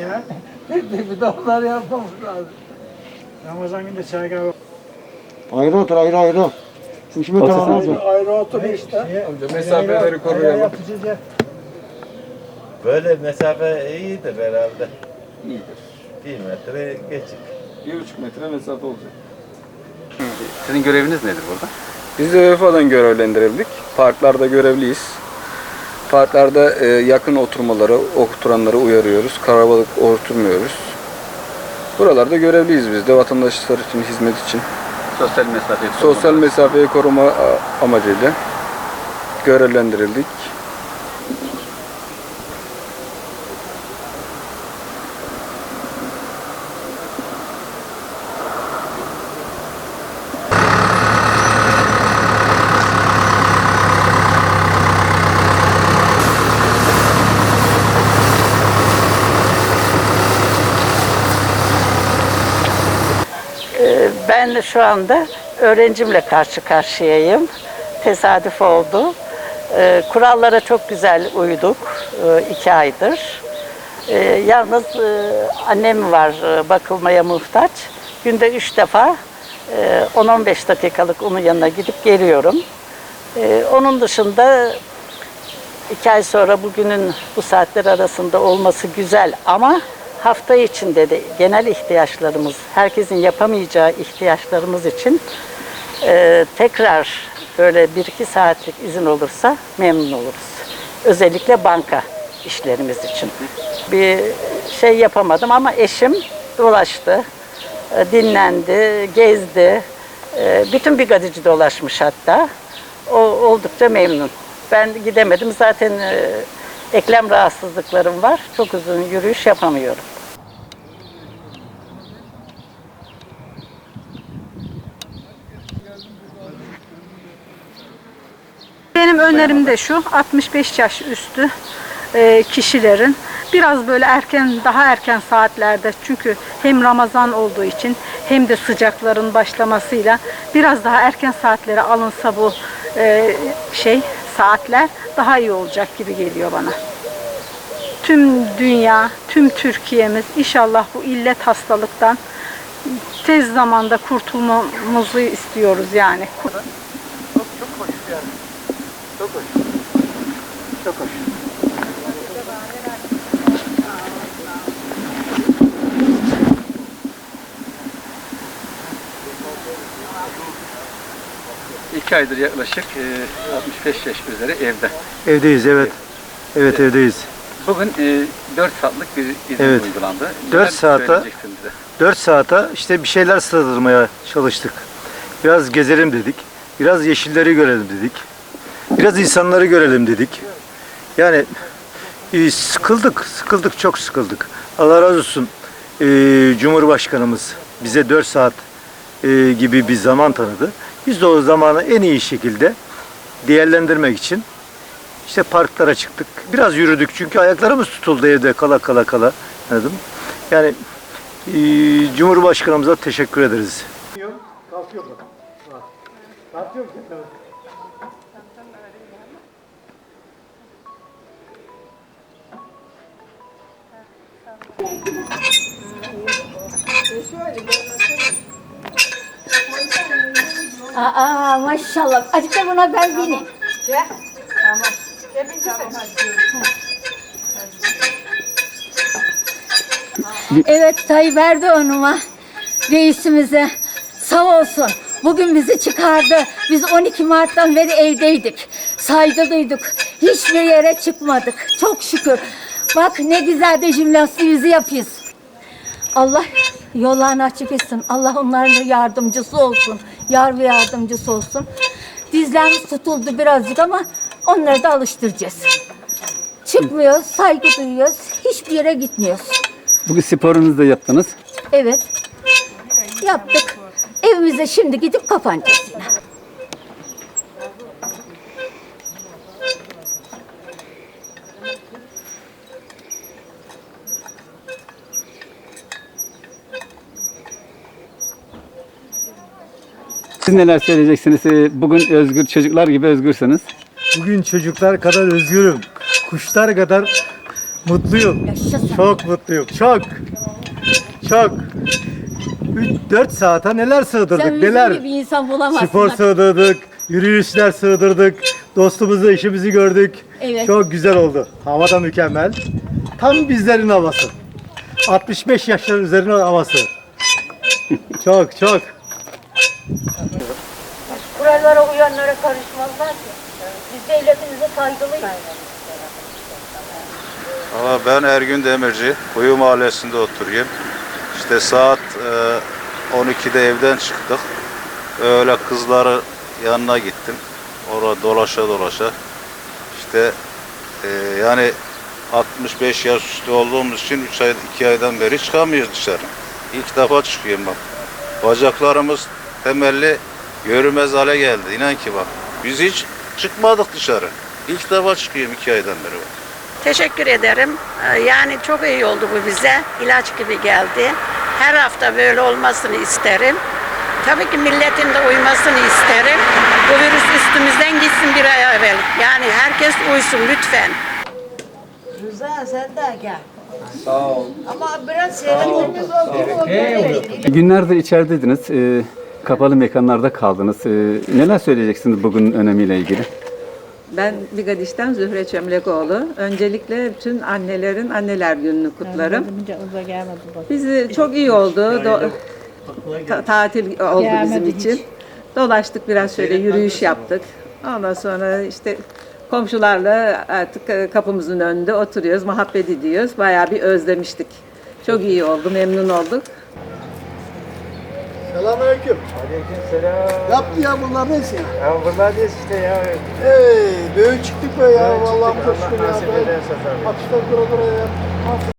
Ya bir de onlar yapmamız lazım. Ramazan günde çay kahve. Ayrı otur ayrı ayrı. Şu olacak. Ayrı otur işte. Amca mesafeleri koruyalım. Böyle mesafe iyidir herhalde. İyidir. Bir metre geçik. Bir buçuk metre mesafe olacak. Sizin göreviniz nedir burada? Biz de UEFA'dan görevlendirildik. Parklarda görevliyiz. Parklarda e, yakın oturmaları, oturanları uyarıyoruz. Karabalık oturmuyoruz. Buralarda görevliyiz biz de vatandaşlar için, hizmet için. Sosyal mesafe. Sosyal mesafeyi koruma amacıyla görevlendirildik. Ben şu anda öğrencimle karşı karşıyayım. Tesadüf oldu. Ee, Kurallara çok güzel uyduk e, iki aydır. Ee, Yalnız e, annem var e, bakılmaya muhtaç. Günde üç defa e, 10-15 dakikalık onun yanına gidip geliyorum. Ee, Onun dışında iki ay sonra bugünün bu saatler arasında olması güzel ama hafta içinde de genel ihtiyaçlarımız, herkesin yapamayacağı ihtiyaçlarımız için e, tekrar böyle bir iki saatlik izin olursa memnun oluruz. Özellikle banka işlerimiz için. Bir şey yapamadım ama eşim dolaştı, e, dinlendi, gezdi. E, Bütün bir gazeteci dolaşmış hatta. O oldukça memnun. Ben gidemedim. Zaten e, eklem rahatsızlıklarım var. Çok uzun yürüyüş yapamıyorum. Önerim de şu 65 yaş üstü e, kişilerin biraz böyle erken daha erken saatlerde çünkü hem Ramazan olduğu için hem de sıcakların başlamasıyla biraz daha erken saatlere alınsa bu e, şey saatler daha iyi olacak gibi geliyor bana. Tüm dünya, tüm Türkiye'miz inşallah bu illet hastalıktan tez zamanda kurtulmamızı istiyoruz yani. Çok hoş yani. Çok hoş. Çok hoş. İki aydır yaklaşık e, 65 yaş üzeri evde. Evdeyiz evet. Evet evdeyiz. Bugün e, 4 saatlik bir izin Evet. uygulandı. Dört Neler saate- söyleyeceksin bize? 4 saate işte bir şeyler sığdırmaya çalıştık. Biraz gezelim dedik. Biraz yeşilleri görelim dedik. Biraz insanları görelim dedik. Yani e, sıkıldık, sıkıldık, çok sıkıldık. Allah razı olsun e, Cumhurbaşkanımız bize 4 saat e, gibi bir zaman tanıdı. Biz de o zamanı en iyi şekilde değerlendirmek için işte parklara çıktık. Biraz yürüdük çünkü ayaklarımız tutuldu evde kala kala kala. Anladın mı? Yani e, Cumhurbaşkanımıza teşekkür ederiz. Kalkıyor. Bak. Kalkıyor Aa maşallah. Azıcık buna ben bineyim. Evet Tayyip Erdoğan'ıma reisimize sağ olsun. Bugün bizi çıkardı. Biz 12 Mart'tan beri evdeydik. Saygı duyduk. Hiçbir yere çıkmadık. Çok şükür. Bak ne güzel de jimnastiğimizi yapıyoruz. Allah yollarını açık etsin. Allah onların yardımcısı olsun. Yar ve yardımcısı olsun. Dizlerimiz tutuldu birazcık ama onları da alıştıracağız. Çıkmıyoruz, saygı duyuyoruz. Hiçbir yere gitmiyoruz. Bugün sporunuzu da yaptınız. Evet. Yaptık. Evimize şimdi gidip kapanacağız yine. Siz neler söyleyeceksiniz? Ee, Bugün özgür çocuklar gibi özgürsünüz. Bugün çocuklar kadar özgürüm. Kuşlar kadar mutluyum. Çok mutluyum. Çok. Çok. 4 saate neler sığdırdık Sen neler. gibi insan bulamazsın. Spor bak. sığdırdık, yürüyüşler sığdırdık, dostumuzu, işimizi gördük. Evet. Çok güzel oldu. Hava da mükemmel. Tam bizlerin havası. 65 yaşların üzerine havası. çok çok. Kurallara uyanlara karışmazlar ki. Biz devletimize saygılıyız. Valla ben Ergün Demirci, Kuyu Mahallesi'nde oturuyorum. İşte saat e, 12'de evden çıktık. Öyle kızları yanına gittim. Orada dolaşa dolaşa. İşte e, yani 65 yaş üstü olduğumuz için 3 ay, 2 aydan beri çıkamıyoruz dışarı. İlk defa çıkıyorum bak. Bacaklarımız temelli görünmez hale geldi. İnan ki bak. Biz hiç çıkmadık dışarı. İlk defa çıkıyorum 2 aydan beri bak. Teşekkür ederim. Ee, Yani çok iyi oldu bu bize. İlaç gibi geldi. Her hafta böyle olmasını isterim. Tabii ki milletin de uymasını isterim. Bu virüs üstümüzden gitsin bir ay evvel. Yani herkes uysun lütfen. Rıza sen de gel. Sağ ol. Ama biraz seyretmemiz oldu. Günlerdir içerideydiniz. ee, Kapalı mekanlarda kaldınız. Ee, Neler söyleyeceksiniz bugün önemiyle ilgili? Ben Bigadiş'ten Zühre Çömlekoğlu. Öncelikle bütün annelerin anneler gününü kutlarım. Bizi çok iyi oldu. Do- ta- tatil oldu bizim için. Dolaştık biraz şöyle yürüyüş yaptık. Ondan sonra işte komşularla artık e, kapımızın önünde oturuyoruz, muhabbet ediyoruz. Bayağı bir özlemiştik. Çok iyi oldu, memnun olduk. Selamünaleyküm. Aleykümselam. Yaptı ya bunlar neyse ya. Bunlar ne işte ya. Hey, böyle çıktık be ya. Vallahi çok şükür ya. Nasip ederse tabii. Atışlar dura dura ya.